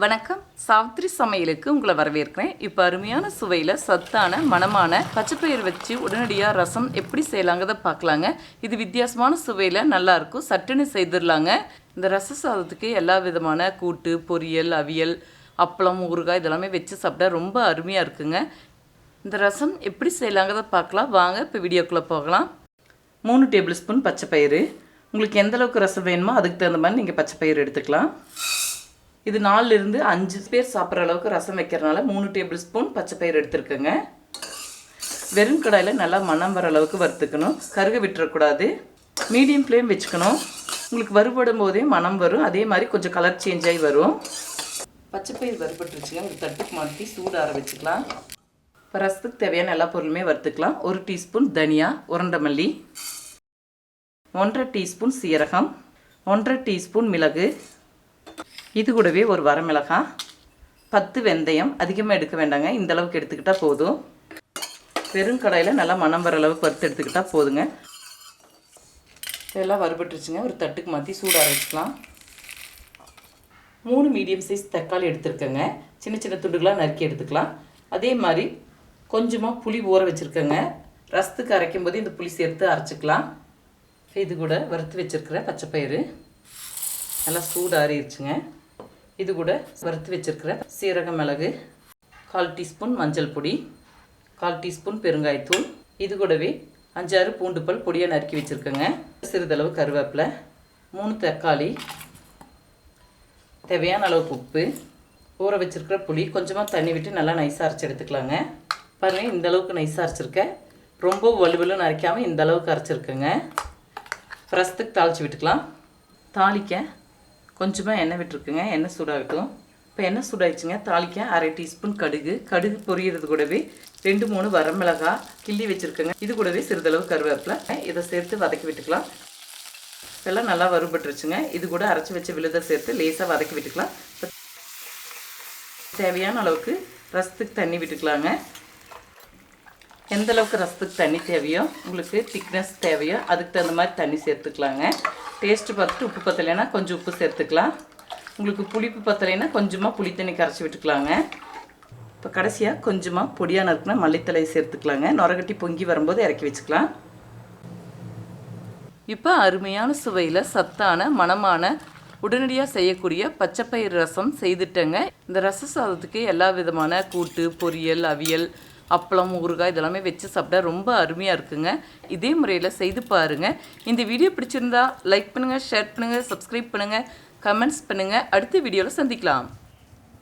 வணக்கம். சாவித்ரி சமையலுக்கு உங்களை வரவேற்கிறேன். இப்போ அருமையான சுவையில் சத்தான மணமான பச்சைப்பயிர் வச்சு உடனடியாக ரசம் எப்படி செய்யலாங்கிறத பார்க்கலாங்க. இது வித்தியாசமான சுவையில் நல்லாயிருக்கும் சட்டுன்னு செய்திடலாங்க. இந்த ரச சாதத்துக்கு எல்லா விதமான கூட்டு பொரியல் அவியல் அப்பளம் ஊறுகாய் இதெல்லாமே வச்சு சாப்பிட்டா ரொம்ப அருமையாக இருக்குங்க. இந்த ரசம் எப்படி செய்யலாங்கிறத பார்க்கலாம். வாங்க இப்போ வீடியோக்குள்ளே போகலாம். மூணு டேபிள் ஸ்பூன் பச்சைப்பயிறு. உங்களுக்கு எந்தளவுக்கு ரசம் வேணுமோ அதுக்கு தகுந்த மாதிரி நீங்கள் பச்சைப்பயிறு எடுத்துக்கலாம். இது நாலுலேருந்து அஞ்சு பேர் சாப்பிட்ற அளவுக்கு ரசம் வைக்கிறனால மூணு டேபிள் ஸ்பூன் பச்சைப்பயிறு எடுத்துருக்கேங்க. வெறும் கடாயில் நல்லா மணம் வர அளவுக்கு வறுத்துக்கணும். கருக விட்டுறக்கூடாது. மீடியம் ஃப்ளேம் வச்சுக்கணும். உங்களுக்கு வறுபடும் போதே மணம் வரும். அதே மாதிரி கொஞ்சம் கலர் சேஞ்ச் ஆகி வரும். பச்சைப்பயிறு வறுபட்டுருச்சுங்க. ஒரு தட்டுக்கு மாற்றி சூடு ஆற வச்சுக்கலாம். இப்போ ரசத்துக்கு தேவையான எல்லா பொருளுமே வறுத்துக்கலாம். ஒரு டீஸ்பூன் தனியா உருண்டை மல்லி. ஒன்றரை டீஸ்பூன் சீரகம். ஒன்றரை டீஸ்பூன் மிளகு. இது கூடவே ஒரு வரமிளகாய் பத்து வெந்தயம் அதிகமாக எடுக்க வேண்டாங்க. இந்த அளவுக்கு எடுத்துக்கிட்டால் போதும். வெறும் கடாயில் நல்லா மணம் வர அளவுக்கு வறுத்து எடுத்துக்கிட்டால் போதுங்க. இதெல்லாம் வறுபட்டுருச்சுங்க. ஒரு தட்டுக்கு மாற்றி சூடாக வச்சுக்கலாம் மூணு மீடியம் சைஸ் தக்காளி எடுத்துருக்கேங்க. சின்ன சின்ன துண்டுகளாக நறுக்கி எடுத்துக்கலாம். அதே மாதிரி கொஞ்சமாக புளி ஊற வச்சுருக்கேங்க. ரசத்துக்கு அரைக்கும் போது இந்த புளி சேர்த்து அரைச்சிக்கலாம். இது கூட வறுத்து வச்சுருக்கிற பச்சைப்பயிறு. நல்லா சூடாக ஆறிடுச்சுங்க இது கூட வறுத்து வச்சுருக்கிற சீரக மிளகு கால் டீஸ்பூன் மஞ்சள் பொடி கால் டீஸ்பூன் பெருங்காயத்தூள். இது கூடவே அஞ்சாறு பூண்டு பல் பொடியாக நறுக்கி வச்சுருக்கேங்க. சிறிதளவு கருவேப்பிலை மூணு தக்காளி தேவையான அளவுக்கு உப்பு ஊற வச்சுருக்கிற புளி கொஞ்சமாக தண்ணி விட்டு நல்லா நைஸாக அரைச்சி எடுத்துக்கலாங்க. பாருங்கள் இந்த அளவுக்கு நைஸாக அரைச்சிருக்கேன் ரொம்ப வலுவலும் அரைக்காமல் இந்த அளவுக்கு அரைச்சிருக்கேங்க. ரசத்துக்கு தாளித்து விட்டுக்கலாம். தாளிக்க கொஞ்சமாக எண்ணெய் விட்டுருக்குங்க. எண்ணெய் சூடாகட்டும். இப்போ எண்ணெய் சூடாயிடுச்சுங்க. தாளிக்க அரை டீஸ்பூன் கடுகு. கடுகு பொரியறது கூடவே ரெண்டு மூணு வரமிளகாய் கிள்ளி வச்சுருக்கேங்க. இது கூடவே சிறிதளவு கருவேப்பிலை. இதை சேர்த்து வதக்கி விட்டுக்கலாம். இதெல்லாம் நல்லா வறுபட்டுருச்சுங்க. இது கூட அரைச்சி வச்ச விழுதை சேர்த்து லேசாக வதக்கி விட்டுக்கலாம். தேவையான அளவுக்கு ரசத்துக்கு தண்ணி விட்டுக்கலாங்க. எந்த அளவுக்கு ரசத்துக்கு தண்ணி தேவையோ உங்களுக்கு திக்னஸ் தேவையோ அதுக்கு தகுந்த மாதிரி தண்ணி சேர்த்துக்கலாங்க. டேஸ்ட்டு பார்த்துட்டு உப்பு பத்தலைன்னா கொஞ்சம் உப்பு சேர்த்துக்கலாம். உங்களுக்கு புளிப்பு பத்தலைன்னா கொஞ்சமாக புளி தண்ணி கரைச்சி விட்டுக்கலாங்க. இப்போ கடைசியாக கொஞ்சமாக பொடியாக இருக்குன்னா மல்லித்தலையை சேர்த்துக்கலாங்க. நுரகட்டி பொங்கி வரும்போது இறக்கி வச்சுக்கலாம். இப்போ அருமையான சுவையில் சத்தான மணமான உடனடியாக செய்யக்கூடிய பச்சைப்பயிர் ரசம் செய்துட்டேங்க. இந்த ரச சாதத்துக்கு எல்லா விதமான கூட்டு பொரியல் அவியல் அப்பளம் ஊறுகாய் இதெல்லாமே வச்சு சாப்பிட்டா ரொம்ப அருமையாக இருக்குங்க. இதே முறையில் செய்து பாருங்கள் இந்த வீடியோ பிடிச்சிருந்தா லைக் பண்ணுங்கள் ஷேர் பண்ணுங்கள் சப்ஸ்கிரைப் பண்ணுங்கள் கமெண்ட்ஸ் பண்ணுங்கள் அடுத்த வீடியோவில் சந்திக்கலாம்.